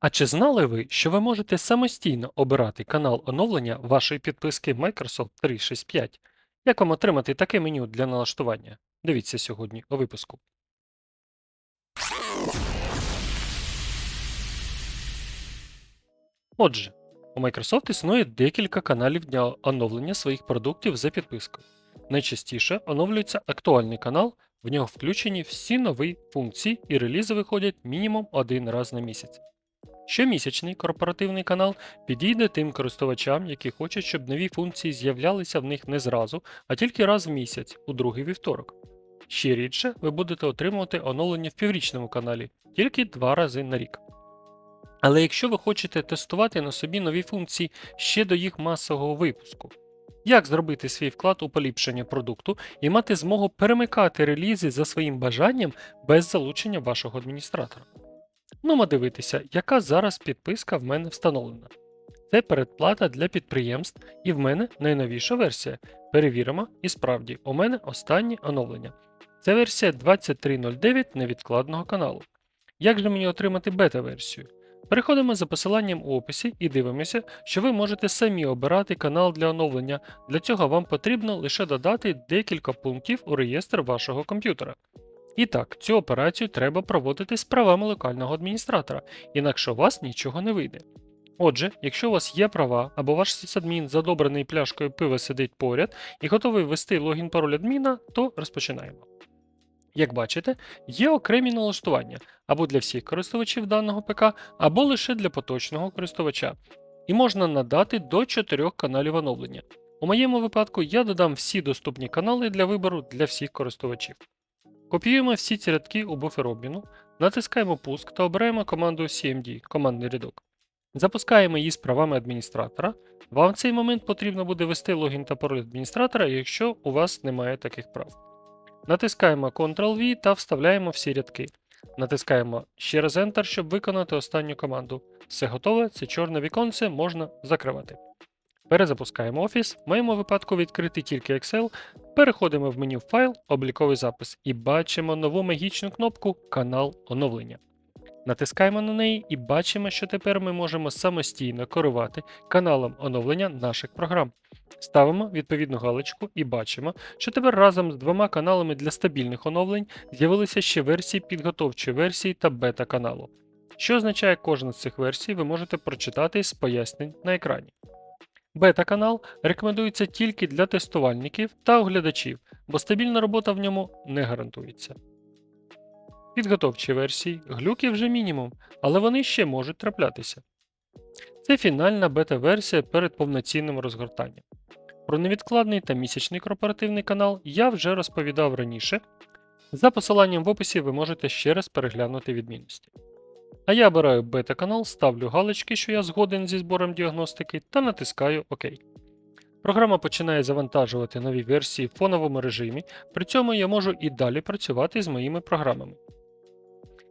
А чи знали ви, що ви можете самостійно обирати канал оновлення вашої підписки Microsoft 365? Як вам отримати таке меню для налаштування? Дивіться сьогодні у випуску. Отже, у Microsoft існує декілька каналів для оновлення своїх продуктів за підпискою. Найчастіше оновлюється актуальний канал, в нього включені всі нові функції і релізи виходять мінімум один раз на місяць. Щомісячний корпоративний канал підійде тим користувачам, які хочуть, щоб нові функції з'являлися в них не зразу, а тільки раз в місяць, у другий вівторок. Ще рідше ви будете отримувати оновлення в піврічному каналі, тільки два рази на рік. Але якщо ви хочете тестувати на собі нові функції ще до їх масового випуску, як зробити свій вклад у поліпшення продукту і мати змогу перемикати релізи за своїм бажанням без залучення вашого адміністратора? Ну, дивитися, яка зараз підписка в мене встановлена. Це передплата для підприємств, і в мене найновіша версія. Перевіримо, і справді, у мене останнє оновлення. Це версія 2309 невідкладного каналу. Як же мені отримати бета-версію? Переходимо за посиланням у описі і дивимося, що ви можете самі обирати канал для оновлення. Для цього вам потрібно лише додати декілька пунктів у реєстр вашого комп'ютера. І так, цю операцію треба проводити з правами локального адміністратора, інакше у вас нічого не вийде. Отже, якщо у вас є права або ваш сисадмін задобрений пляшкою пива сидить поряд і готовий ввести логін пароль адміна, то розпочинаємо. Як бачите, є окремі налаштування або для всіх користувачів даного ПК, або лише для поточного користувача, і можна надати до 4 каналів оновлення. У моєму випадку я додам всі доступні канали для вибору для всіх користувачів. Копіюємо всі ці рядки у буфер обміну, натискаємо пуск та обираємо команду CMD командний рядок. Запускаємо її з правами адміністратора. Вам в цей момент потрібно буде ввести логін та пароль адміністратора, якщо у вас немає таких прав. Натискаємо Ctrl-V та вставляємо всі рядки. Натискаємо ще раз Enter, щоб виконати останню команду. Все готове, це чорне віконце можна закривати. Перезапускаємо Office, в моєму випадку відкрити тільки Excel, переходимо в меню Файл, обліковий запис і бачимо нову магічну кнопку Канал оновлення. Натискаємо на неї і бачимо, що тепер ми можемо самостійно керувати каналом оновлення наших програм. Ставимо відповідну галочку і бачимо, що тепер разом з двома каналами для стабільних оновлень з'явилися ще версії підготовчої версії та бета-каналу. Що означає кожна з цих версій, ви можете прочитати з пояснень на екрані. Бета-канал рекомендується тільки для тестувальників та оглядачів, бо стабільна робота в ньому не гарантується. Підготовчі версії, глюки вже мінімум, але вони ще можуть траплятися. Це фінальна бета-версія перед повноцінним розгортанням. Про невідкладний та місячний корпоративний канал я вже розповідав раніше. За посиланням в описі ви можете ще раз переглянути відмінності. А я обираю бета-канал, ставлю галочки, що я згоден зі збором діагностики, та натискаю ОК. Програма починає завантажувати нові версії в фоновому режимі, при цьому я можу і далі працювати з моїми програмами.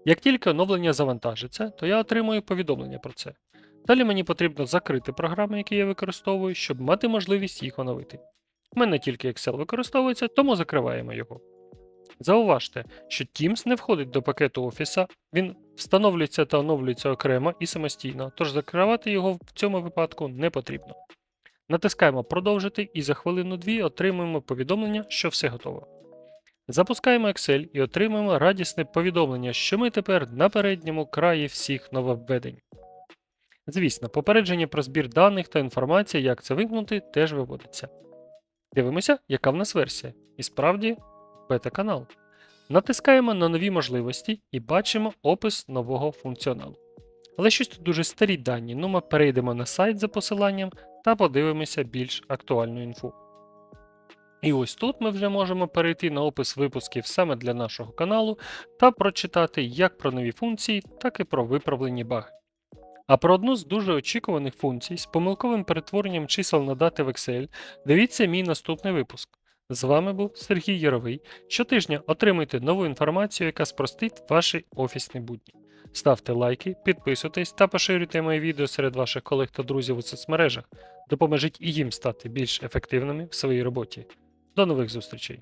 Як тільки оновлення завантажиться, то я отримую повідомлення про це. Далі мені потрібно закрити програми, які я використовую, щоб мати можливість їх оновити. У мене тільки Excel використовується, тому закриваємо його. Зауважте, що Teams не входить до пакету Office, він встановлюється та оновлюється окремо і самостійно, тож закривати його в цьому випадку не потрібно. Натискаємо Продовжити і за хвилину-дві отримуємо повідомлення, що все готово. Запускаємо Excel і отримуємо радісне повідомлення, що ми тепер на передньому краї всіх нововведень. Звісно, попередження про збір даних та інформація, як це вимкнути, теж виводиться. Дивимося, яка в нас версія. І справді, бета-канал. Натискаємо на нові можливості і бачимо опис нового функціоналу. Але щось тут дуже старі дані, ну ми перейдемо на сайт за посиланням та подивимося більш актуальну інфу. І ось тут ми вже можемо перейти на опис випусків саме для нашого каналу та прочитати як про нові функції, так і про виправлені баги. А про одну з дуже очікуваних функцій з помилковим перетворенням чисел на дати в Excel дивіться мій наступний випуск. З вами був Сергій Яровий. Щотижня отримуйте нову інформацію, яка спростить ваші офісні будні. Ставте лайки, підписуйтесь та поширюйте моє відео серед ваших колег та друзів у соцмережах. Допоможіть і їм стати більш ефективними в своїй роботі. До нових зустрічей!